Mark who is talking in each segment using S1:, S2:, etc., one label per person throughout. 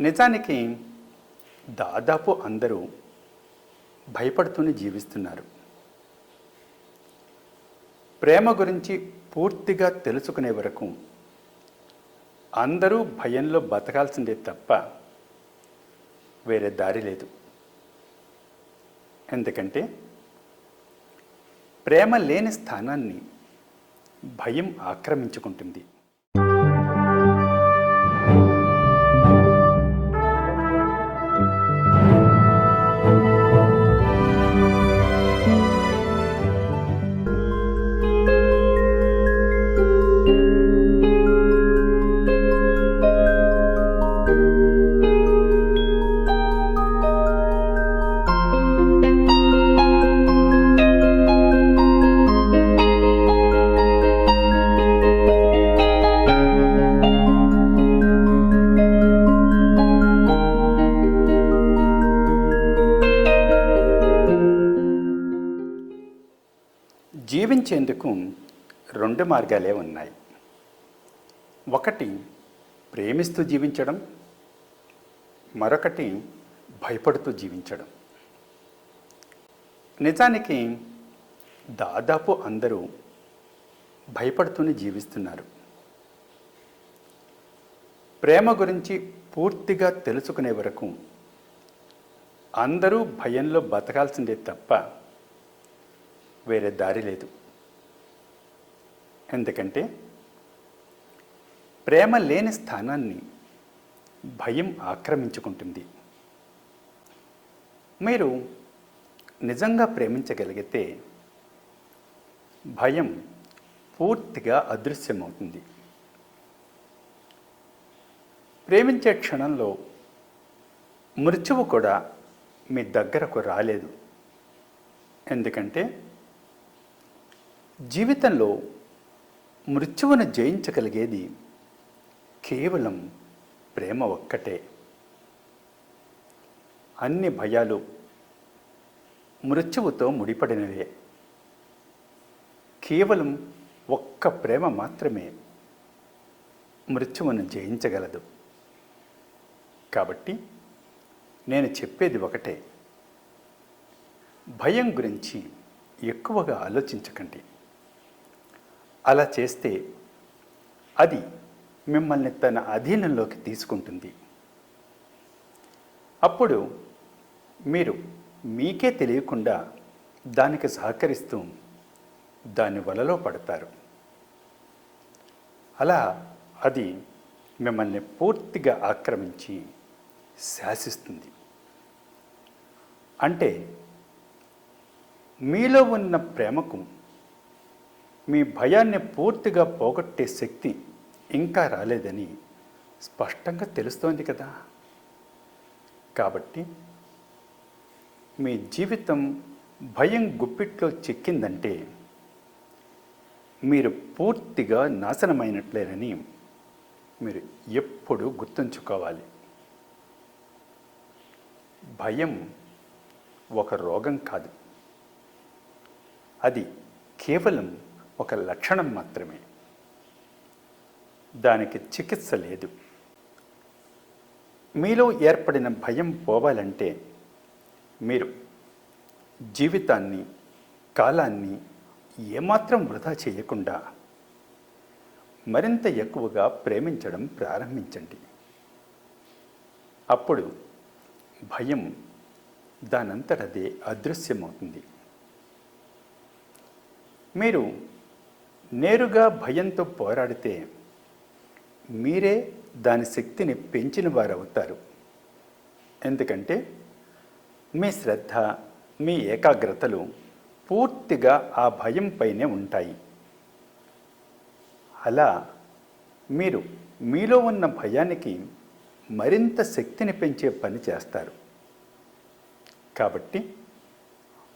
S1: నిజానికి దాదాపు అందరూ భయపడుతూనే జీవిస్తున్నారు. ప్రేమ గురించి పూర్తిగా తెలుసుకునే వరకు అందరూ భయంలో బతకాల్సిందే తప్ప వేరే దారి లేదు. ఎందుకంటే ప్రేమ లేని స్థానాన్ని భయం ఆక్రమించుకుంటుంది. రెండు మార్గాలే ఉన్నాయి. ఒకటి ప్రేమిస్తూ జీవించడం. మరొకటి భయపడుతూ జీవించడం. నిజానికి దాదాపు అందరూ భయపడుతూనే జీవిస్తున్నారు. ప్రేమ గురించి పూర్తిగా తెలుసుకునే వరకు అందరూ భయంలో బతకాల్సిందే తప్ప వేరే దారి లేదు. ఎందుకంటే ప్రేమ లేని స్థానాన్ని భయం ఆక్రమించుకుంటుంది. మీరు నిజంగా ప్రేమించగలిగితే భయం పూర్తిగా అదృశ్యమవుతుంది. ప్రేమించే క్షణంలో మృత్యువు కూడా మీ దగ్గరకు రాలేదు. ఎందుకంటే జీవితంలో మృత్యువును జయించగలిగేది కేవలం ప్రేమ ఒక్కటే. అన్ని భయాలు మృత్యువుతో ముడిపడినవే. కేవలం ఒక్క ప్రేమ మాత్రమే మృత్యువును జయించగలదు. కాబట్టి నేను చెప్పేది ఒకటే. భయం గురించి ఎక్కువగా ఆలోచించకండి. అలా చేస్తే అది మిమ్మల్ని తన అధీనంలోకి తీసుకుంటుంది. అప్పుడు మీరు మీకే తెలియకుండా దానికి సహకరిస్తూ దాని వలలో పడతారు. అలా అది మిమ్మల్ని పూర్తిగా ఆక్రమించి శాసిస్తుంది. అంటే మీలో ఉన్న ప్రేమకు మీ భయాన్ని పూర్తిగా పోగొట్టే శక్తి ఇంకా రాలేదని స్పష్టంగా తెలుస్తోంది కదా. కాబట్టి మీ జీవితం భయం గుప్పిట్లో చిక్కిందంటే మీరు పూర్తిగా నాశనమైనట్లేనని మీరు ఎప్పుడూ గుర్తుంచుకోవాలి. భయం ఒక రోగం కాదు. అది కేవలం ఒక లక్షణం మాత్రమే. దానికి చికిత్స లేదు. మీలో ఏర్పడిన భయం పోవాలంటే మీరు జీవితాన్ని కాలాన్ని ఏమాత్రం వృధా చేయకుండా మరింత ఎక్కువగా ప్రేమించడం ప్రారంభించండి. అప్పుడు భయం దానంతటదే అదృశ్యమవుతుంది. మీరు నేరుగా భయంతో పోరాడితే మీరే దాని శక్తిని పెంచిన వారు అవుతారు ఎందుకంటే మీ శ్రద్ధ మీ ఏకాగ్రతలు పూర్తిగా ఆ భయం పైనే ఉంటాయి. అలా మీరు మీలో ఉన్న భయానికి మరింత శక్తిని పెంచే పని చేస్తారు. కాబట్టి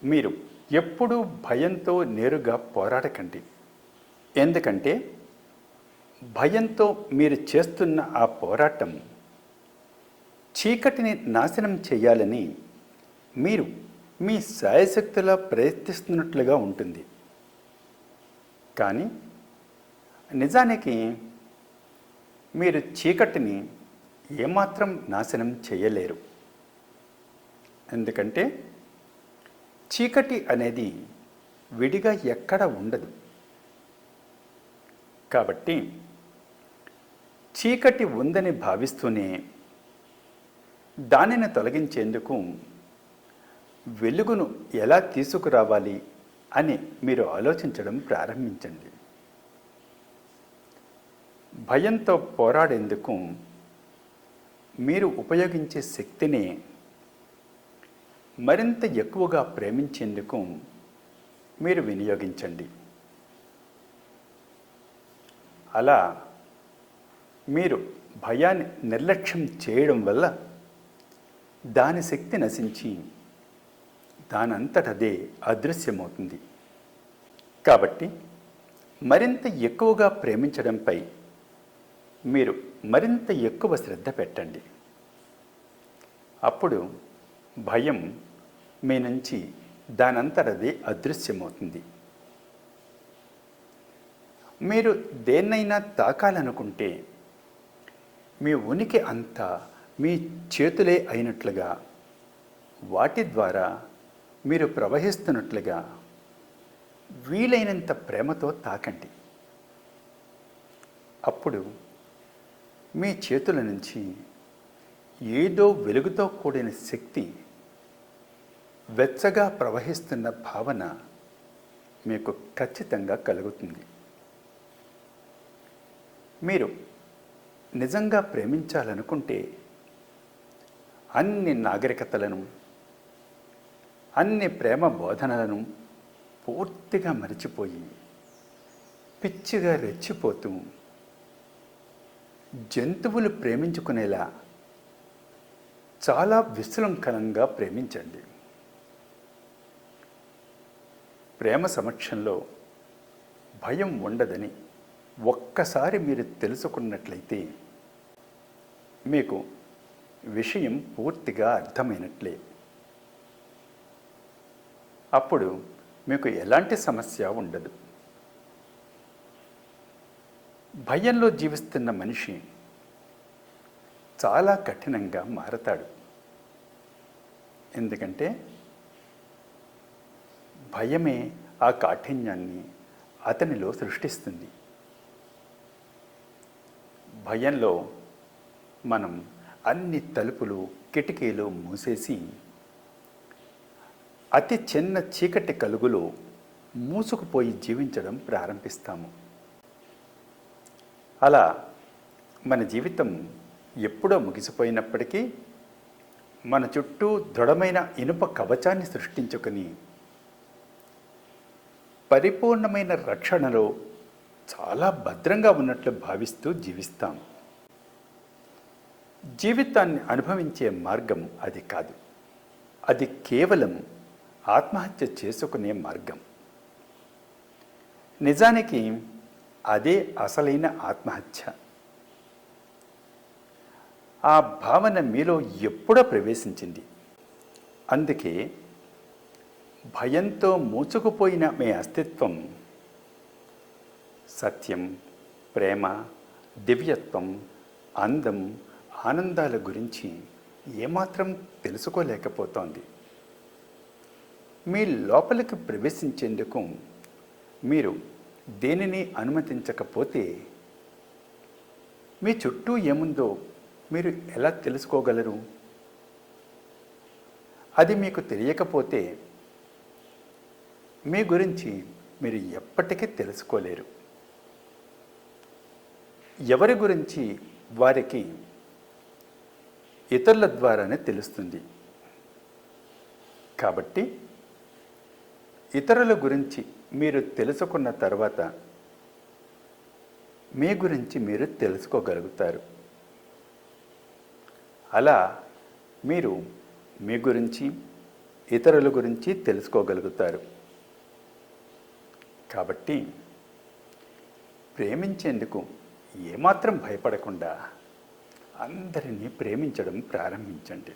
S1: మీరు ఎప్పుడూ భయంతో నేరుగా పోరాడకండి. ఎందుకంటే భయంతో మీరు చేస్తున్న ఆ పోరాటం చీకటిని నాశనం చేయాలని మీరు మీ శాయశక్తులా ప్రయత్నిస్తున్నట్లుగా ఉంటుంది. కానీ నిజానికి మీరు చీకటిని ఏమాత్రం నాశనం చేయలేరు. ఎందుకంటే చీకటి అనేది విడిగా ఎక్కడ ఉండదు. కాబట్టి చీకటి ఉందని భావిస్తూనే దానిని తొలగించేందుకు వెలుగును ఎలా తీసుకురావాలి అని మీరు ఆలోచించడం ప్రారంభించండి. భయంతో పోరాడేందుకు మీరు ఉపయోగించే శక్తిని మరింత ఎక్కువగా ప్రేమించేందుకు మీరు వినియోగించండి. అలా మీరు భయాన్ని నిర్లక్ష్యం చేయడం వల్ల దాని శక్తి నశించి దానంతటదే అదృశ్యమవుతుంది. కాబట్టి మరింత ఎక్కువగా ప్రేమించడంపై మీరు మరింత ఎక్కువ శ్రద్ధ పెట్టండి. అప్పుడు భయం మీ నుంచి దానంతటదే అదృశ్యమవుతుంది. మీరు దేన్నైనా తాకాలనుకుంటే మీ ఉనికి అంతా మీ చేతులే అయినట్లుగా వాటి ద్వారా మీరు ప్రవహిస్తున్నట్లుగా వీలైనంత ప్రేమతో తాకండి. అప్పుడు మీ చేతుల నుంచి ఏదో వెలుగుతో కూడిన శక్తి వెచ్చగా ప్రవహిస్తున్న భావన మీకు ఖచ్చితంగా కలుగుతుంది. మీరు నిజంగా ప్రేమించాలనుకుంటే అన్ని నాగరికతలను అన్ని ప్రేమ బోధనలను పూర్తిగా మరిచిపోయి పిచ్చిగా రెచ్చిపోతూ జంతువులు ప్రేమించుకునేలా చాలా విశృంఖలంగా ప్రేమించండి. ప్రేమ సమక్షంలో భయం ఉండదని ఒక్కసారి మీరు తెలుసుకున్నట్లయితే మీకు విషయం పూర్తిగా అర్థమైనట్లే. అప్పుడు మీకు ఎలాంటి సమస్య ఉండదు. భయంలో జీవిస్తున్న మనిషి చాలా కఠినంగా మారతాడు. ఎందుకంటే భయమే ఆ కాఠిన్యాన్ని అతనిలో సృష్టిస్తుంది. భయంలో మనం అన్ని తలుపులు కిటికీలు మూసేసి అతి చిన్న చీకటి కలుగులో మూసుకుపోయి జీవించడం ప్రారంభిస్తాము. అలా మన జీవితం ఎప్పుడో ముగిసిపోయినప్పటికీ మన చుట్టూ దృఢమైన ఇనుప కవచాన్ని సృష్టించుకొని పరిపూర్ణమైన రక్షణలో చాలా భద్రంగా ఉన్నట్లు భావిస్తూ జీవిస్తాం. జీవితాన్ని అనుభవించే మార్గం అది కాదు. అది కేవలం ఆత్మహత్య చేసుకునే మార్గం. నిజానికి అదే అసలైన ఆత్మహత్య. ఆ భావన మీలో ఎప్పుడో ప్రవేశించింది. అందుకే భయంతో మూచుకుపోయిన మీ అస్తిత్వం సత్యం ప్రేమ దివ్యత్వం అందం ఆనందాల గురించి ఏమాత్రం తెలుసుకోలేకపోతోంది. మీ లోపలికి ప్రవేశించేందుకు మీరు దేనిని అనుమతించకపోతే మీ చుట్టూ ఏముందో మీరు ఎలా తెలుసుకోగలరు? అది మీకు తెలియకపోతే మీ గురించి మీరు ఎప్పటికీ తెలుసుకోలేరు. ఎవరి గురించి వారికి ఇతరుల ద్వారానే తెలుస్తుంది. కాబట్టి ఇతరుల గురించి మీరు తెలుసుకున్న తర్వాత మీ గురించి మీరు తెలుసుకోగలుగుతారు. అలా మీరు మీ గురించి ఇతరుల గురించి తెలుసుకోగలుగుతారు. కాబట్టి ప్రేమించేందుకు ఏమాత్రం భయపడకుండా అందరినీ ప్రేమించడం ప్రారంభించండి.